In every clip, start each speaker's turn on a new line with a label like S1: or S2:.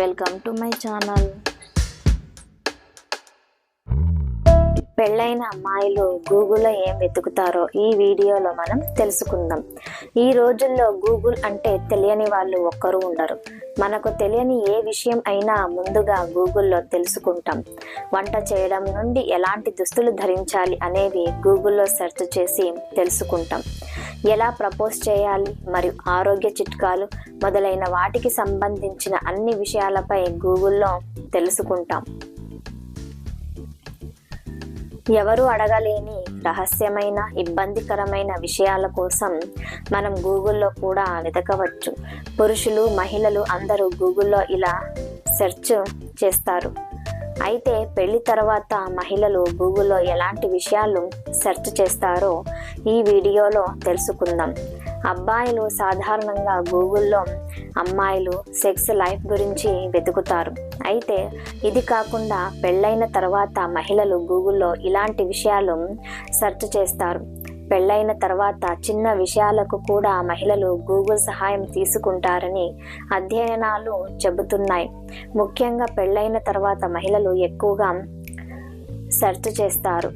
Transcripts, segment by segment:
S1: Welcome to my channel పెళ్ళైన అమ్మాయిలు గూగుల్లో ఏం వెతుకుతారో ఈ వీడియోలో మనం తెలుసుకుందాం. ఈ రోజుల్లో గూగుల్ అంటే తెలియని వాళ్ళు ఒక్కరు ఉండరు. మనకు తెలియని ఏ విషయం అయినా ముందుగా గూగుల్లో తెలుసుకుంటాం. వంట చేయడం నుండి ఎలాంటి దుస్తులు ధరించాలి అనేవి గూగుల్లో సెర్చ్ చేసి తెలుసుకుంటాం. ఎలా ప్రపోజ్ చేయాలి మరియు ఆరోగ్య చిట్కాలు మొదలైన వాటికి సంబంధించిన అన్ని విషయాలపై గూగుల్లో తెలుసుకుంటాం. ఎవరు అడగలేని రహస్యమైన ఇబ్బందికరమైన విషయాల కోసం మనం గూగుల్లో కూడా వెతకవచ్చు. పురుషులు మహిళలు అందరూ గూగుల్లో ఇలా సెర్చ్ చేస్తారు. అయితే పెళ్ళి తర్వాత మహిళలు గూగుల్లో ఎలాంటి విషయాలు సెర్చ్ చేస్తారో ఈ వీడియోలో తెలుసుకుందాం. అబ్బాయిలు సాధారణంగా గూగుల్లో అమ్మాయిలు సెక్స్ లైఫ్ గురించి వెతుకుతారు. అయితే ఇది కాకుండా పెళ్ళైన తర్వాత మహిళలు గూగుల్లో ఇలాంటి విషయాలు సెర్చ్ చేస్తారు. పెళ్ళైన తర్వాత చిన్న విషయాలకు కూడా మహిళలు గూగుల్ సహాయం తీసుకుంటారని అధ్యయనాలు చెబుతున్నాయి. ముఖ్యంగా పెళ్ళైన తర్వాత మహిళలు ఎక్కువగా సెర్చ్ చేస్తారు.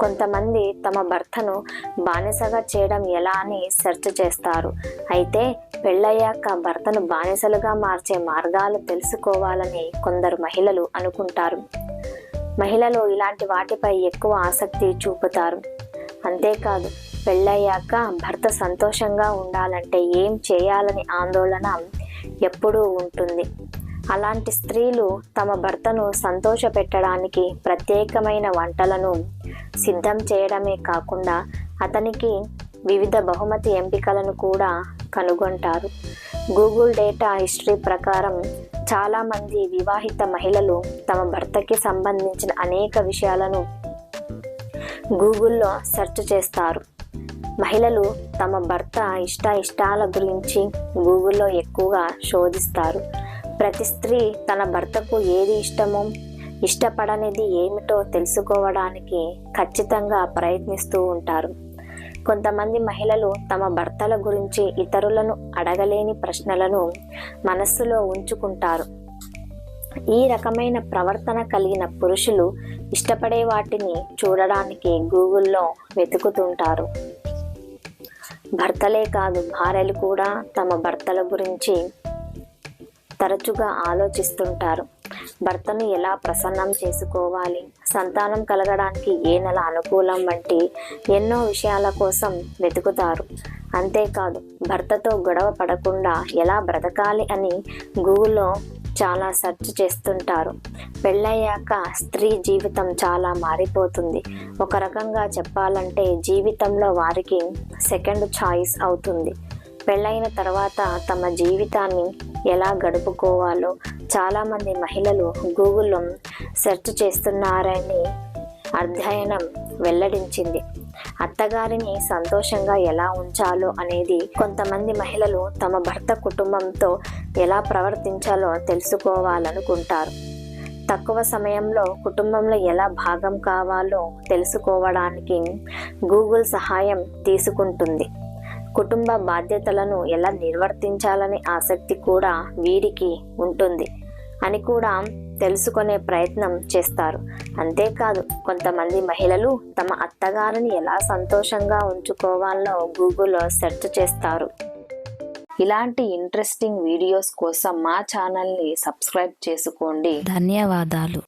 S1: కొంతమంది తమ భర్తను బానిసగా చేయడం ఎలా అని సెర్చ్ చేస్తారు. అయితే పెళ్ళయ్యాక భర్తను బానిసలుగా మార్చే మార్గాలు తెలుసుకోవాలని కొందరు మహిళలు అనుకుంటారు. మహిళలు ఇలాంటి వాటిపై ఎక్కువ ఆసక్తి చూపుతారు. అంతేకాదు పెళ్ళయ్యాక భర్త సంతోషంగా ఉండాలంటే ఏం చేయాలని ఆందోళన ఎప్పుడూ ఉంటుంది. అలాంటి స్త్రీలు తమ భర్తను సంతోషపెట్టడానికి ప్రత్యేకమైన వంటలను సిద్ధం చేయడమే కాకుండా అతనికి వివిధ బహుమతి ఎంపికలను కూడా కనుగొంటారు. గూగుల్ డేటా హిస్టరీ ప్రకారం చాలామంది వివాహిత మహిళలు తమ భర్తకి సంబంధించిన అనేక విషయాలను గూగుల్లో సెర్చ్ చేస్తారు. మహిళలు తమ భర్త ఇష్ట ఇష్టాల గురించి గూగుల్లో ఎక్కువగా శోధిస్తారు. ప్రతి స్త్రీ తన భర్తకు ఏది ఇష్టమో ఇష్టపడనిది ఏమిటో తెలుసుకోవడానికి ఖచ్చితంగా ప్రయత్నిస్తూ ఉంటారు. కొంతమంది మహిళలు తమ భర్తల గురించి ఇతరులను అడగలేని ప్రశ్నలను మనస్సులో ఉంచుకుంటారు. ఈ రకమైన ప్రవర్తన కలిగిన పురుషులు ఇష్టపడే వాటిని చూడడానికి గూగుల్లో వెతుకుతుంటారు. భర్తలే కాదు భార్యలు కూడా తమ భర్తల గురించి తరచుగా ఆలోచిస్తుంటారు. భర్తను ఎలా ప్రసన్నం చేసుకోవాలి? సంతానం కలగడానికి ఏ నెల అనుకూలం వంటి ఎన్నో విషయాల కోసం వెతుకుతారు. అంతేకాదు భర్తతో గొడవ పడకుండా ఎలా బ్రతకాలి అని గూగుల్లో చాలా సెర్చ్ చేస్తుంటారు. పెళ్ళయ్యాక స్త్రీ జీవితం చాలా మారిపోతుంది. ఒక రకంగా చెప్పాలంటే జీవితంలో వారికి సెకండ్ చాయిస్ అవుతుంది. పెళ్ళైన తర్వాత తమ జీవితాన్ని ఎలా గడుపుకోవాలో చాలామంది మహిళలు గూగుల్లో సెర్చ్ చేస్తున్నారని అధ్యయనం వెల్లడించింది. అత్తగారిని సంతోషంగా ఎలా ఉంచాలో అనేది కొంతమంది మహిళలు తమ భర్త కుటుంబంతో ఎలా ప్రవర్తించాలో తెలుసుకోవాలనుకుంటారు. తక్కువ సమయంలో కుటుంబంలో ఎలా భాగం కావాలో తెలుసుకోవడానికి గూగుల్ సహాయం తీసుకుంటుంది. కుటుంబ బాధ్యతలను ఎలా నిర్వర్తించాలనే ఆసక్తి కూడా వీరికి ఉంటుంది. అని కూడా తెలుసుకునే ప్రయత్నం చేస్తారు. అంతేకాదు కొంతమంది మహిళలు తమ అత్తగారిని ఎలా సంతోషంగా ఉంచుకోవాలో గూగుల్లో సెర్చ్ చేస్తారు. ఇలాంటి ఇంట్రెస్టింగ్ వీడియోస్ కోసం మా ఛానల్ని సబ్స్క్రైబ్ చేసుకోండి.
S2: ధన్యవాదాలు.